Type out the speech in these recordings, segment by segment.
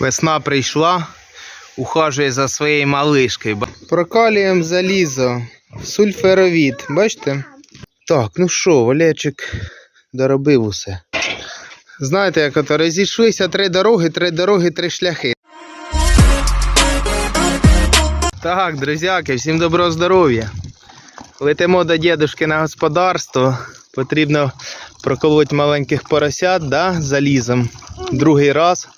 Весна прийшла, ухажує за своєю малишкою. Прокалюємо залізо, сульферовід, бачите? Так, ну що, Валерчик доробив усе. Знаєте, як ото розійшлися три дороги, три дороги, три шляхи. Так, друзяки, всім доброго здоров'я. Летимо до дідушки на господарство. Потрібно проколоти маленьких поросят, да, залізом. Другий раз.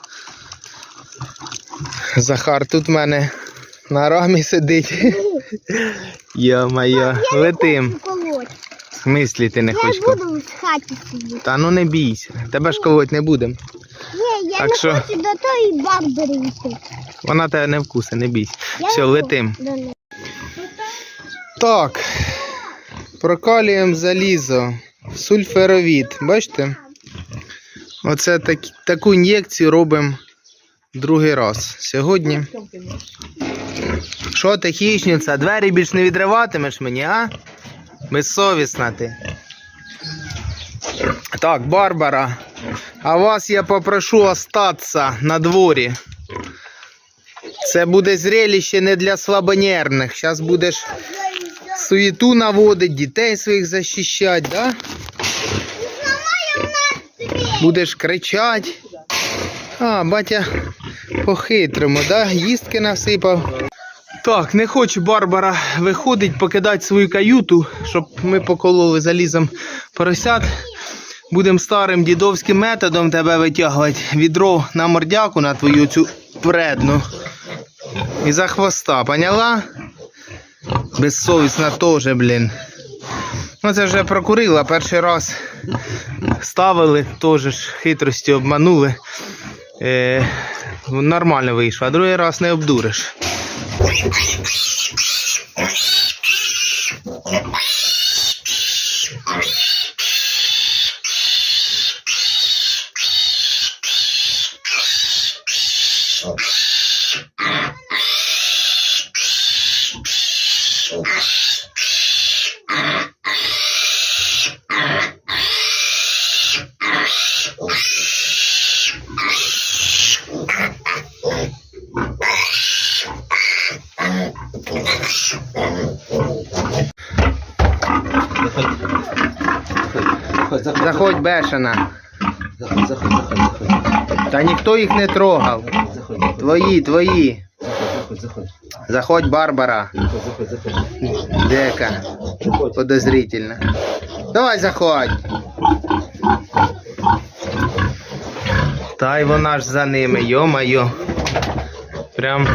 Захар тут в мене на рамі сидить. Йо-моє, летим. В смислі ти не Я хочеш? ж буду в хаті сидіти. Та ну не бійся. Тебе ж колоть не будемо. Ні, я Так не що? хочу до тої барбари йти. Вона тебе не вкусе, не бійся. Я Все, йду летим. до неї. Так. Прокалюємо залізо. Сульферовід. Бачите? Оце так, таку ін'єкцію робимо другий раз. Сьогодні. Що ти, хищниця? Двері більш не відриватимеш мені, а? Безсовісна ти. Так, Барбара. А вас я попрошу остатися на дворі. Це буде зрелище не для слабонервних. Зараз будеш суету наводить, дітей своїх захищати, да? Будеш кричати. А, батя по-хитрому, да? Їстки насипав. Так, не хоче Барбара виходить, покидати свою каюту, щоб ми покололи залізом поросят. Будемо старим дідовським методом тебе витягувати. Відро на мордяку на твою цю вредну. І за хвоста, поняла? Безсовісна теж, блін. Ну це вже прокурила перший раз. Ставили, теж хитрості обманули. Е, нормально вийшло, а другий раз не обдуриш. Заходь, заходь, бешена. заходь, заходь, заходь, заходь, Та ніхто їх не трогав. заходь, заходь, Твої, твої. заходь, заходь, Заходь, Барбара. заходь, заходь, заходь, Дека. заходь. Подозрительно. Давай заходь. Та й вона ж за ними, йо-моє. Прям,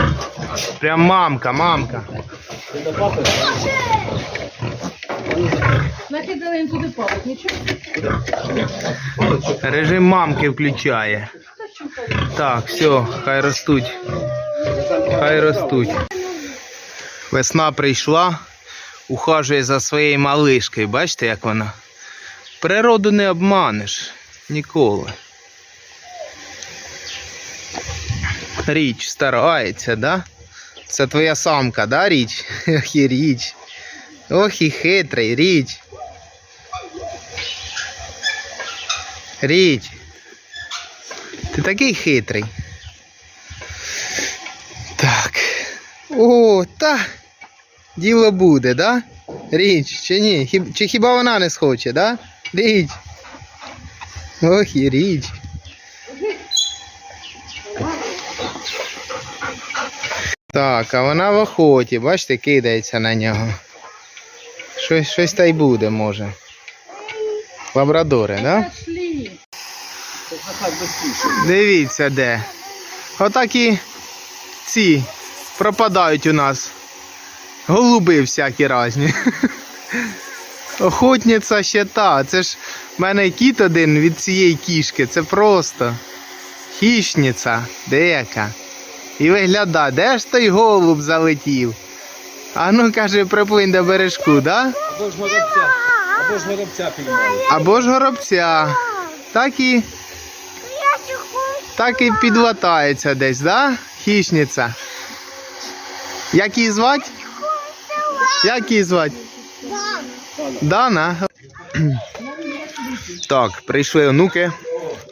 прям мамка, мамка. Накидали їм туди палок, нічого. Режим мамки включає. Так, все, хай ростуть. Хай ростуть. Весна прийшла, ухажує за своєю малишкою. Бачите, як вона? Природу не обманеш ніколи. Річ старається, да? Це твоя самка, да, річ? Ох і річ. Ох і хитрий, річ. Річ. Ти такий хитрий. Так. О, та. Діло буде, да? Річ, чи ні? Хіб, чи хіба вона не схоче, да? Річ. Ох і річ. Так, а вона в охоті, бачите, кидається на нього. Щось, щось та й буде, може. Лабрадори, да? Дивіться де. Отакі ці пропадають у нас. Голуби всякі різні. Охотниця ще та. Це ж в мене кіт один від цієї кішки. Це просто хищниця деяка. І виглядає, де ж той голуб залетів? А ну каже, приплинь до бережку, да? Або ж горобця, або ж горобця піймали. Або ж горобця. Так і? Так і підлатається десь, да? Хищниця. Як її звати? Як її звати? Дана. Так, прийшли онуки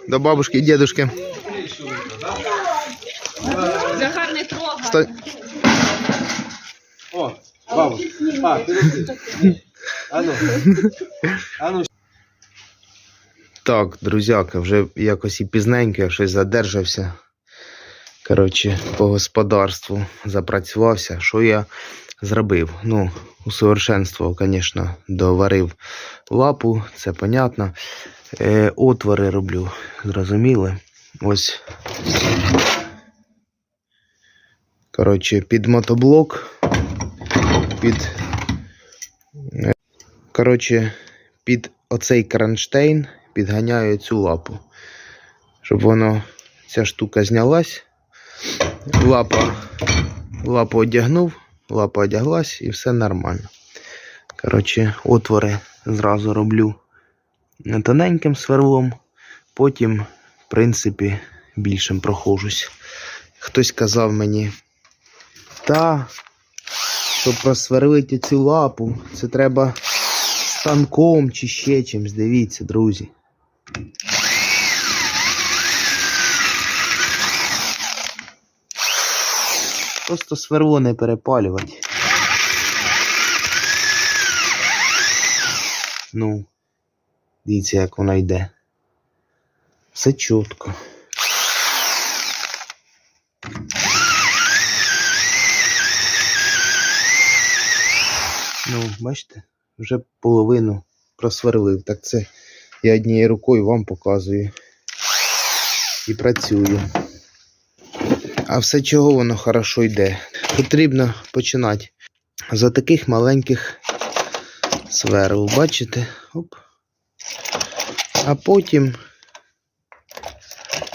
до бабушки і дідушки. Оста... О, бабу. А, підожди. Ану. Ану. Так, друзяка, вже якось і пізненько, я щось задержався. Коротше, по господарству запрацювався. Що я зробив? Ну, усовершенствував, звісно, доварив лапу, це понятно. Е, отвори роблю, зрозуміли. Ось. Коротше, під мотоблок, під. е, Коротше, під оцей кронштейн підганяю цю лапу. Щоб воно, ця штука знялась. Лапа, лапу одягнув, лапа одяглась і все нормально. Коротше, отвори зразу роблю тоненьким сверлом, потім, в принципі, більшим прохожусь. Хтось казав мені, та, щоб просверлити цю лапу, це треба станком чи ще чимось. Дивіться, друзі. Просто сверло не перепалювати. Ну, дивіться, як вона йде. Все чітко. Ну, бачите, вже половину просверлив. Так це я однією рукою вам показую. І працюю. А все чого воно хорошо йде. Потрібно починати за таких маленьких сверл. Бачите? Оп. А потім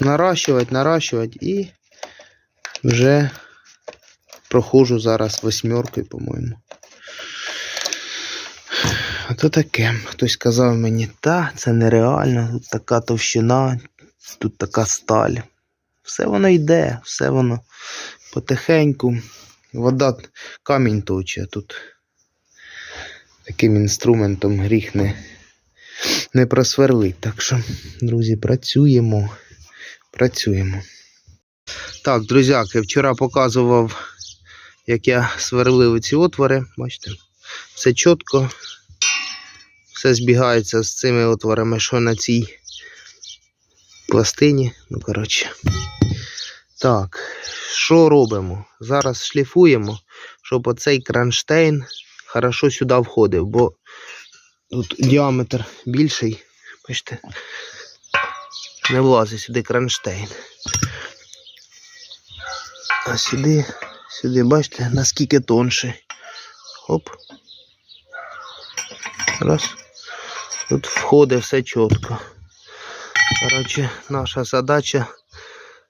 наращувати, наращувати і вже проходжу зараз восьмеркою, по-моєму. То таке. Хтось сказав мені, та, це нереально, тут така товщина, тут така сталь. Все воно йде, все воно потихеньку. Вода, камінь а тут таким інструментом гріх не, не просверлить. Так що, друзі, працюємо. Працюємо. Так, друзяки, вчора показував, як я сверлив ці отвори. Бачите, все чітко. Все збігається з цими отворами, що на цій пластині. Ну, коротше. Так, що робимо? Зараз шліфуємо, щоб оцей кронштейн хорошо сюди входив, бо тут діаметр більший. Бачите, не влазить сюди кронштейн. А сюди, сюди, бачите, наскільки тонший. Хоп. Раз. Тут входить все чітко. Коротше, наша задача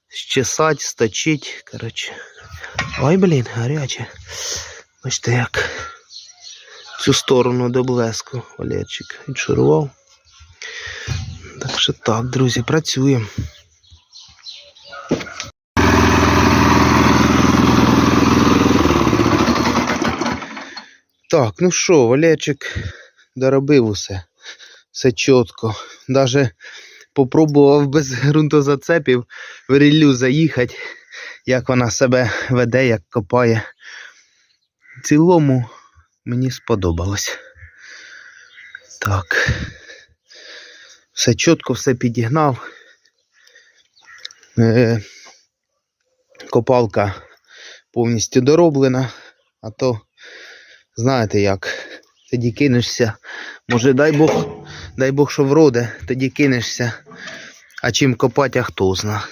щесать, сточить. Коротше. Ой, блін, гаряче. Бачите, як цю сторону до блеску Олєчик відшурував. Так що так, друзі, працюємо. Так, ну що, Валерчик доробив усе. Все чітко. Даже попробував без ґрунтозацепів в ріллю заїхати, як вона себе веде, як копає. В цілому мені сподобалось. Так. Все чітко, все підігнав. Е, копалка повністю дороблена, а то знаєте як, тоді кинешся. Може, дай Бог, дай Бог, що вроде, тоді кинешся. А чим копати, а хто зна.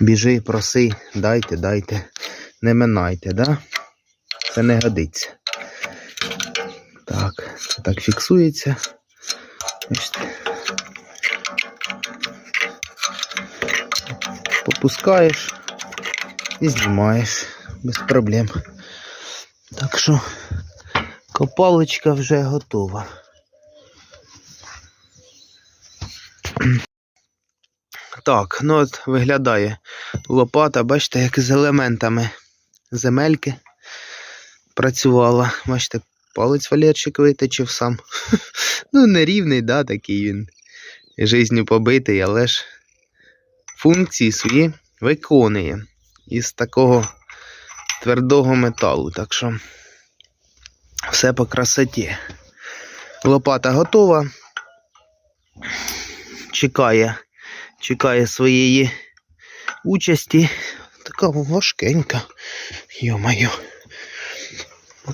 Біжи, проси, дайте, дайте, не минайте, да? Це не годиться. Так, це так фіксується. Бачите. Попускаєш і знімаєш без проблем. Так що копалочка вже готова. Так, ну от виглядає лопата, бачите, як з елементами земельки працювала. Бачите, палець валерчик виточив сам. Ну, нерівний, да, такий він. Жизнью побитий, але ж функції свої виконує. із такого твердого металу. Так що все по красоті. Лопата готова. Чекає, чекає своєї участі. Така важкенька. Йо-моє.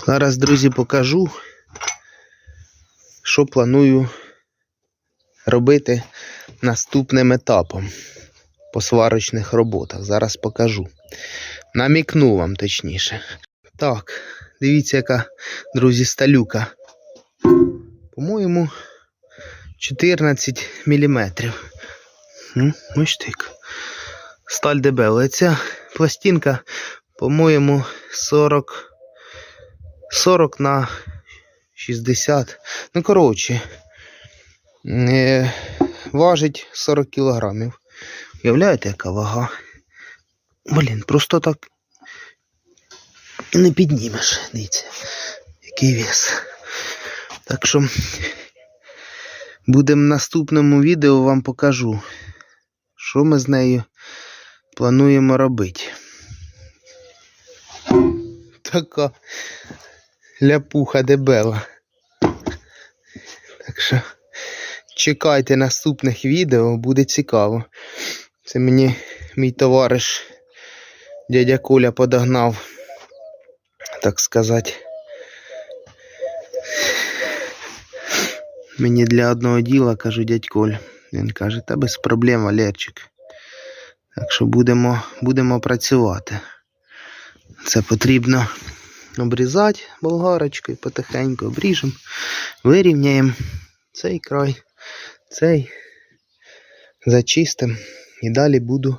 Зараз, друзі, покажу, що планую робити наступним етапом по сварочних роботах. Зараз покажу. Намікну вам точніше. Так, дивіться, яка, друзі, сталюка. По-моєму, 14 мм. Ну, так. Сталь дебела. Ця пластинка, по-моєму, 40, 40 на 60. Ну, коротше, е, важить 40 кілограмів. Уявляєте, яка вага? Блін, просто так не піднімеш. Дивіться, який вес. Так що будемо в наступному відео вам покажу, що ми з нею плануємо робити. Така ляпуха дебела. Так що чекайте наступних відео, буде цікаво. Це мені мій товариш дядя Коля подогнав, так сказати. Мені для одного діла, кажу дядь Коль. Він каже, та без проблем, Валерчик. Так що будемо, будемо працювати. Це потрібно обрізати болгарочкою, потихеньку обріжемо, вирівняємо цей край, цей зачистимо і далі буду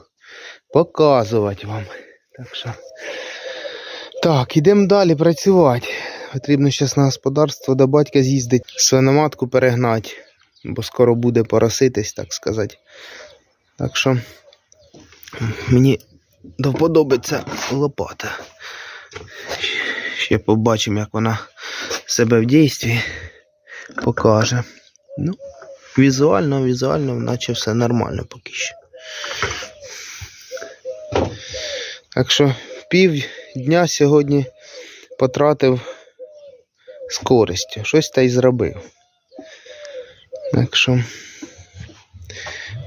показувати вам. Так що. Так, ідемо далі працювати. Потрібно зараз на господарство до батька з'їздити, свиноматку перегнати, бо скоро буде пороситись, так сказати. Так що мені до вподоби ця лопата. Ще побачимо, як вона себе в дійстві покаже. Ну, візуально, візуально, наче все нормально поки що. Так що пів дня сьогодні потратив з користю. Щось та й зробив. Так що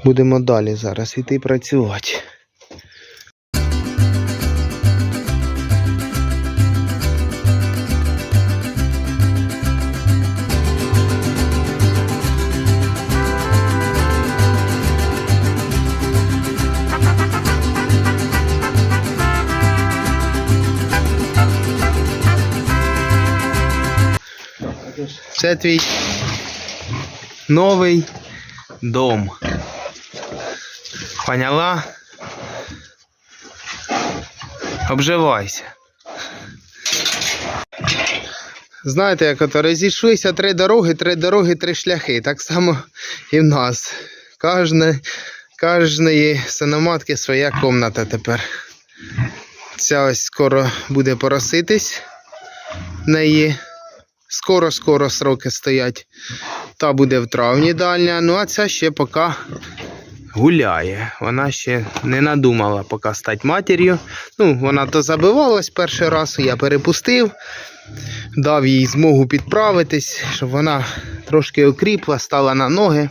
будемо далі зараз іти працювати. Це твій новий дом. Поняла? Обживайся. Знаєте, як ото розійшлися три дороги, три дороги, три шляхи. Так само і в нас. Кожне, кожної синоматки своя комната тепер. Ця ось скоро буде пороситись. В неї скоро-скоро сроки стоять. Та буде в травні дальня. Ну а ця ще поки гуляє. Вона ще не надумала поки стати матір'ю. Ну, вона то забивалась перший раз, я перепустив, дав їй змогу підправитись, щоб вона трошки окріпла, стала на ноги.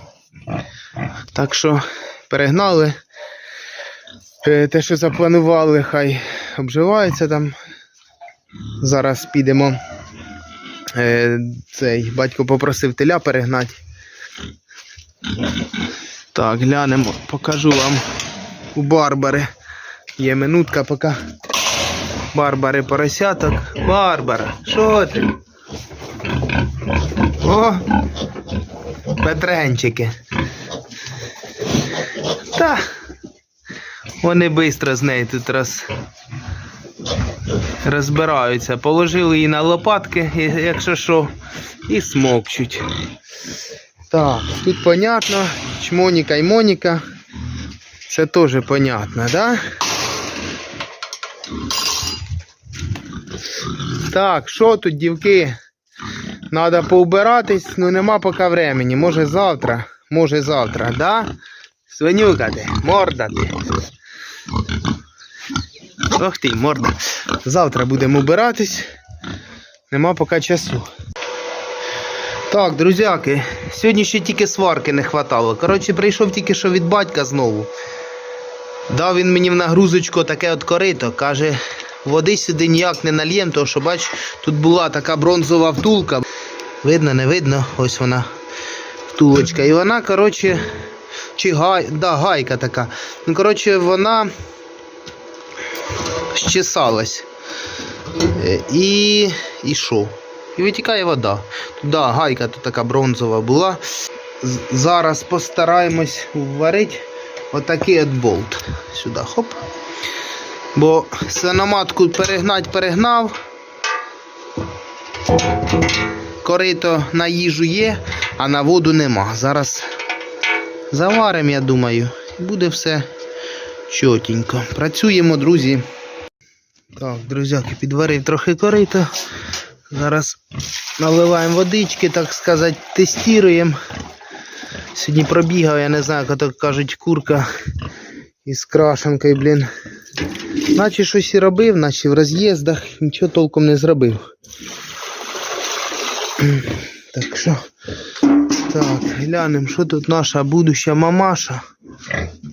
Так що перегнали. Е, Те, що запланували, хай обживається там. Зараз підемо. Е, Цей батько попросив теля перегнати. Так, глянемо, покажу вам у Барбари. Є минутка, поки Барбари поросяток. Барбара, що ти? О! Петренчики. Та. Вони швидко з нею тут роз... розбираються. Положили її на лопатки, якщо що, і смокчуть. Так, тут понятно. Чмоніка і Моніка. Це теж понятно, да? Так, що тут, дівки? Надо поубиратись, ну нема поки времени. Може завтра, може завтра, да? Свинюка ти, морда ти. Ох ти, морда. Завтра будемо убиратись. Нема поки часу. Так, друзяки, сьогодні ще тільки сварки не хватало. Коротше, прийшов тільки що від батька знову. Дав він мені в нагрузочку таке от корито. Каже, води сюди ніяк не нальєм, тому що бач, тут була така бронзова втулка. Видно, не видно, ось вона втулочка. І вона, коротше, чи гай, да, гайка така. Ну, коротше, вона щесалась. Е, І. Що? І витікає вода. Тут, да, гайка тут така бронзова була. Зараз постараємось варити отакий от болт. Сюди, хоп. Бо свиноматку перегнать перегнав. Корито на їжу є, а на воду нема. Зараз заваримо, я думаю, і буде все чотенько. Працюємо, друзі. Так, друзяки, підварив трохи корито. Зараз наливаємо водички, так сказати, тестуємо. Сьогодні пробігав, я не знаю, як то кажуть, курка із крашенкою, блін. Наче щось і робив, наче в роз'їздах, нічого толком не зробив. Так що, так, глянемо, що тут наша будуща мамаша.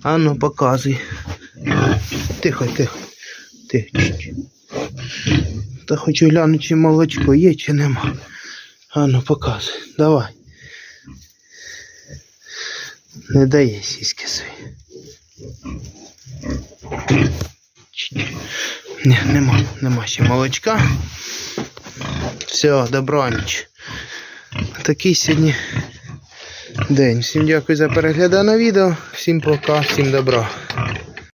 Ану, показуй. Тихо, тихо. Тихо. Та хочу глянути, чи молочко є, чи нема. Ану, показуй. Давай. Не дає сіськи свої. Ні, нема, нема ще молочка. Все, добраніч. Такий сьогодні день. Всім дякую за перегляд на відео. Всім пока, всім добра.